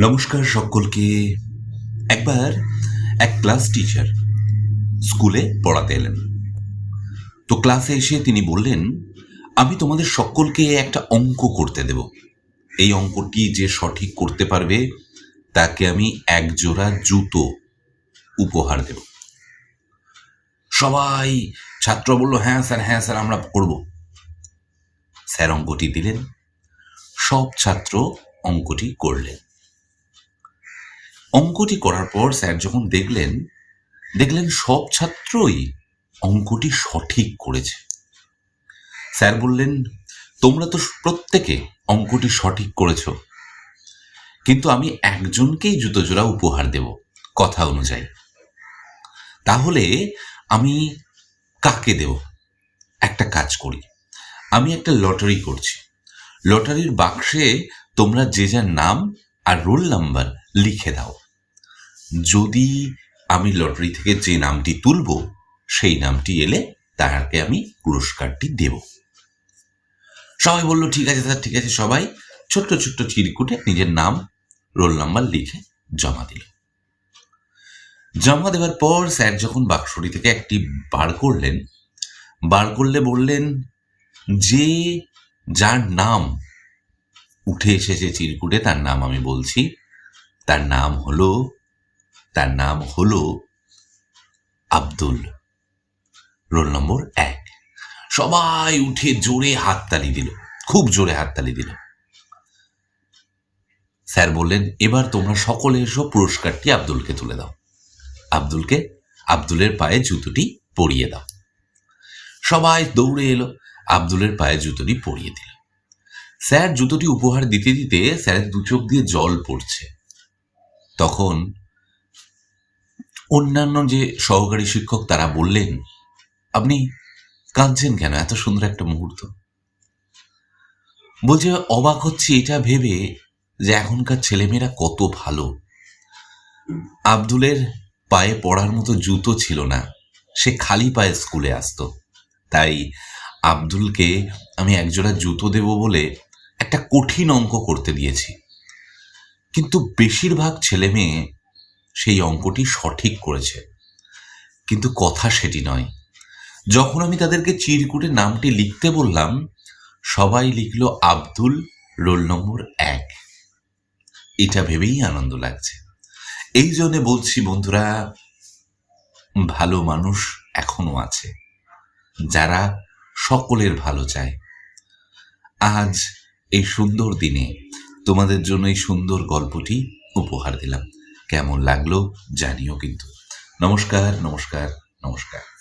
নমস্কার সকলকে। একবার এক ক্লাস টিচার স্কুলে পড়াতে এলেন। তো ক্লাসে এসে তিনি বললেন, আমি তোমাদের সকলকে একটা অঙ্ক করতে দেব। এই অঙ্কটি যে সঠিক করতে পারবে, তাকে আমি এক জোড়া জুতো উপহার দেব। সবাই ছাত্র বলল হ্যাঁ স্যার হ্যাঁ স্যার, আমরা করব। স্যার অঙ্কটি দিলেন। সব ছাত্র অঙ্কটি করলেন। অঙ্কটি করার পর স্যার যখন দেখলেন দেখলেন সব ছাত্রই অঙ্কটি সঠিক করেছে। স্যার বললেন, তোমরা তো প্রত্যেকে অঙ্কটি সঠিক করেছ, কিন্তু আমি একজনকেই জুতো জোড়া উপহার দেব কথা অনুযায়ী। তাহলে আমি কাকে দেব? একটা কাজ করি, আমি একটা লটারি করছি। লটারির বাক্সে তোমরা যে যার নাম আর রোল নাম্বার লিখে দাও। যদি আমি লটারি থেকে যে নামটি তুলব, সেই নামটি এলে তাকে আমি পুরস্কারটি দেব। সবাই বলল, ঠিক আছে স্যার, ঠিক আছে। সবাই ছোট্ট ছোট্ট চিরকুটে নিজের নাম রোল নাম্বার লিখে জমা দিল। জমা দেওয়ার পর স্যার যখন বাক্সটি থেকে একটি বার করলেন, বার করলে বললেন, যে যার নাম উঠে এসেছে চিরকুটে, তার নাম আমি বলছি। তার নাম হলো তার নাম হলো আব্দুল। রোল নম্বর এক। সবাই উঠে জোরে হাততালি দিল। খুব জোরে হাততালি দিল। স্যার বললেন, এবার তোমরা সকলে এসো পুরস্কারটি আব্দুলকে তুলে দাও। আব্দুলকে, আব্দুলের পায়ে জুতোটি পরিয়ে দাও। সবাই দৌড়ে এলো, আব্দুলের পায়ে জুতোটি পরিয়ে দিল। স্যার জুতোটি উপহার দিতে দিতে স্যারের দু চোখ দিয়ে জল পড়ছে। তখন অন্যান্য যে সহকারী শিক্ষক তারা বললেন, আপনি কাঁদছেন কেন? এত সুন্দর একটা মুহূর্ত। বলছে, অবাক হচ্ছে এটা ভেবে যে এখনকার ছেলেমেয়েরা কত ভালো। আব্দুলের পায়ে পড়ার মতো জুতো ছিল না। সে খালি পায়ে স্কুলে আসতো। তাই আব্দুলকে আমি একজোড়া জুতো দেব বলে একটা কঠিন অঙ্ক করতে দিয়েছি। কিন্তু বেশিরভাগ ছেলে মেয়ে সেই অঙ্কটি সঠিক করেছে। কিন্তু কথা সেটি নয়। যখন আমি তাদেরকে চিরকুটে নামটি লিখতে বললাম, সবাই লিখল আব্দুল রোল নম্বর এক। এটা ভেবেই আনন্দ লাগছে। এই জন্যে বলছি বন্ধুরা, ভালো মানুষ এখনও আছে, যারা সকলের ভালো চায়। আজ এই সুন্দর দিনে তোমাদের জন্য এই সুন্দর গল্পটি উপহার দিলাম। কেমন লাগল জানিও কিন্তু। নমস্কার নমস্কার নমস্কার।